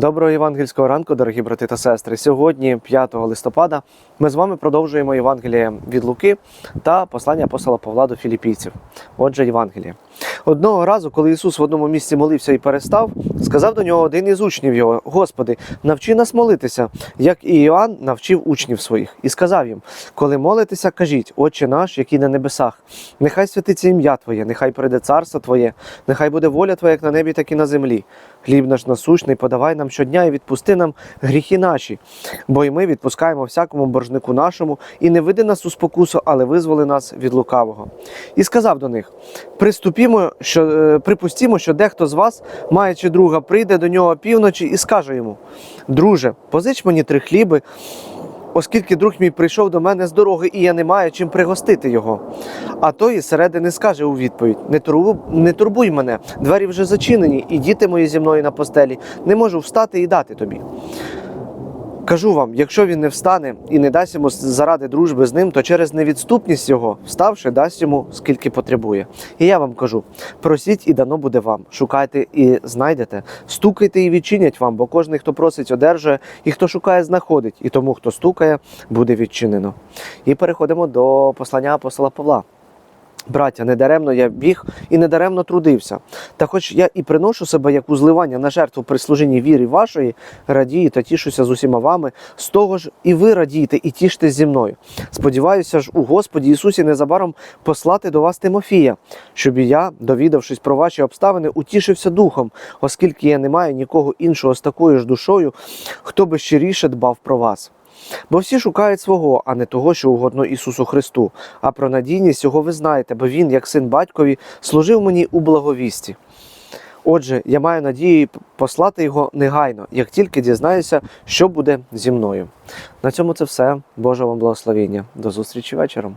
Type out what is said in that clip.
Доброго євангельського ранку, дорогі брати та сестри. Сьогодні, 5 листопада, ми з вами продовжуємо Євангеліє від Луки та послання апостола Павла до філіпійців. Отже, Євангеліє. Одного разу, коли Ісус в одному місці молився і перестав, сказав до нього один із учнів його: Господи, навчи нас молитися, як і Іоанн навчив учнів своїх, і сказав їм: Коли молитеся, кажіть, Отче наш, який на небесах, нехай святиться ім'я Твоє, нехай прийде царство Твоє, нехай буде воля Твоя, як на небі, так і на землі. Хліб наш насущний, подавай нам щодня і відпусти нам гріхи наші, бо й ми відпускаємо всякому боржнику нашому, і не веди нас у спокусу, але визволи нас від лукавого. І сказав до них: Приступімо, що е, припустімо, що дехто з вас, маючи друга, прийде до нього півночі і скаже йому: Друже, позич мені три хліби. Оскільки друг мій прийшов до мене з дороги, і я не маю чим пригостити його. А той із середини скаже у відповідь: не турбу, не турбуй мене, двері вже зачинені, і діти мої зі мною на постелі. Не можу встати і дати тобі. Кажу вам, якщо він не встане і не дасть йому заради дружби з ним, то через невідступність його, вставши, дасть йому скільки потребує. І я вам кажу: просіть, і дано буде вам. Шукайте і знайдете, стукайте і відчинять вам, бо кожен, хто просить, одержує, і хто шукає, знаходить, і тому, хто стукає, буде відчинено. І переходимо до послання апостола Павла. Браття, недаремно я біг і недаремно трудився. Та хоч я і приношу себе як узливання на жертву при служінні віри вашої, радію та тішуся з усіма вами, з того ж і ви радієте і тіштесь зі мною. Сподіваюся ж у Господі Ісусі незабаром послати до вас Тимофія, щоб і я, довідавшись про ваші обставини, утішився духом, оскільки я не маю нікого іншого з такою ж душою, хто би щиріше дбав про вас. Бо всі шукають свого, а не того, що угодно Ісусу Христу. А про надійність його ви знаєте, бо Він, як син батькові, служив мені у благовісті. Отже, я маю надію послати його негайно, як тільки дізнаюся, що буде зі мною. На цьому це все. Боже вам благословення. До зустрічі вечором.